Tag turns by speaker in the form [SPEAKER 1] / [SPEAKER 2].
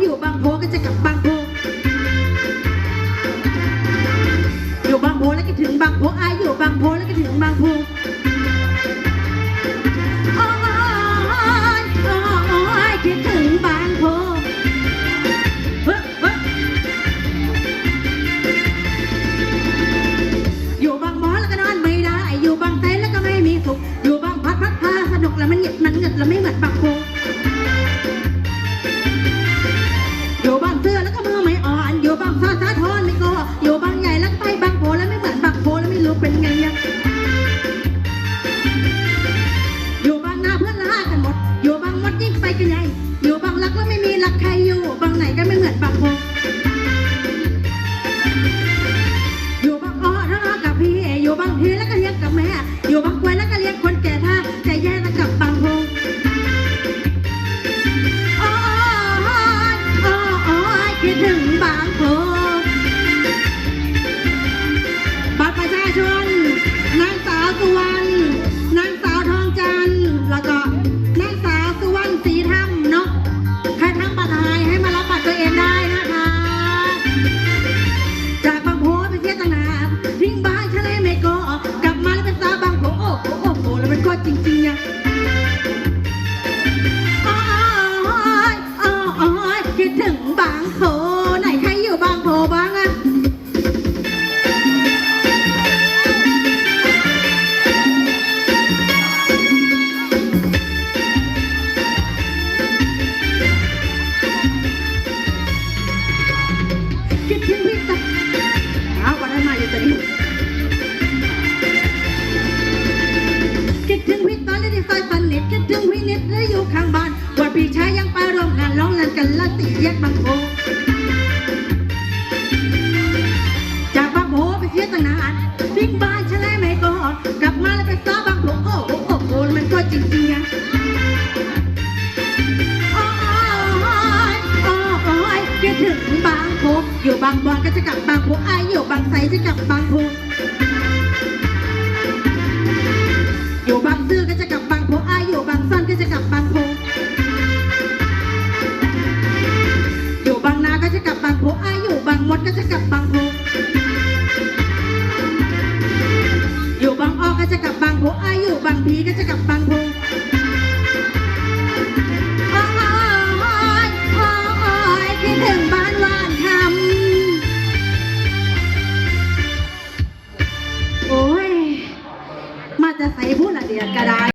[SPEAKER 1] อยู่บางโพก็จะกลับบางโพ อยู่บางโพแล้วก็ถึงบางโพอายอยู่บางโพแล้วก็ถึงบางโพโอ้ยโอ้ยคิดถึงบางโพเฮ้ยเฮ้ยอยู่บางหมอแล้วก็นอนไม่ได้ อยู่บางไซแล้วก็ไม่มีสุข อยู่บางพัดพัดพาสนุกแล้วมันเหงียดมันเหงียดแล้วไม่เหมือนบาง ก็ไม่เหมือนบางอยู่บางอ้อทะเลาะกับพี่ อยู่บางทีแล้วก็เลี้ยงกับแม่ อยู่บางกวยแล้วก็เลี้ยงคนแก่ท่าใจแย่แล้วกับบางโพโอ้ยโอ้ยโอ้ยคิดถึงบางโพบั จริงๆอะโอ้ยโอ้ยคิดถึงบางโพไหนใครอยู่บางโพบ้างอะคิดถึง และอยู่ข้างบ้านวันพี่ชายยังไปร่วมงานร้องเล่นกันละสี่แยกบางโพจากบางโพไปเที่ยวตั้งนานทิ้งบ้านฉันเลยไม่ก็กลับมาแล้วไปซ้อบางโพโอ้โหโอ้โหมันก็จริงๆอะโอ้ยโอ้ยคิดถึงบางโพอยู่บางบอนก็จะกลับบางโพอายอยู่บางไทรจะกลับบาง มดก็จะกลับบางโพอยู่บางอ้อก็จะกลับบางโพอาอยู่บางพีก็จะกลับบางโพโอ้ยโอ้ยคิดถึงบ้านหวานคำโอ้ย มาจะใส่พูดละเดียดก็ได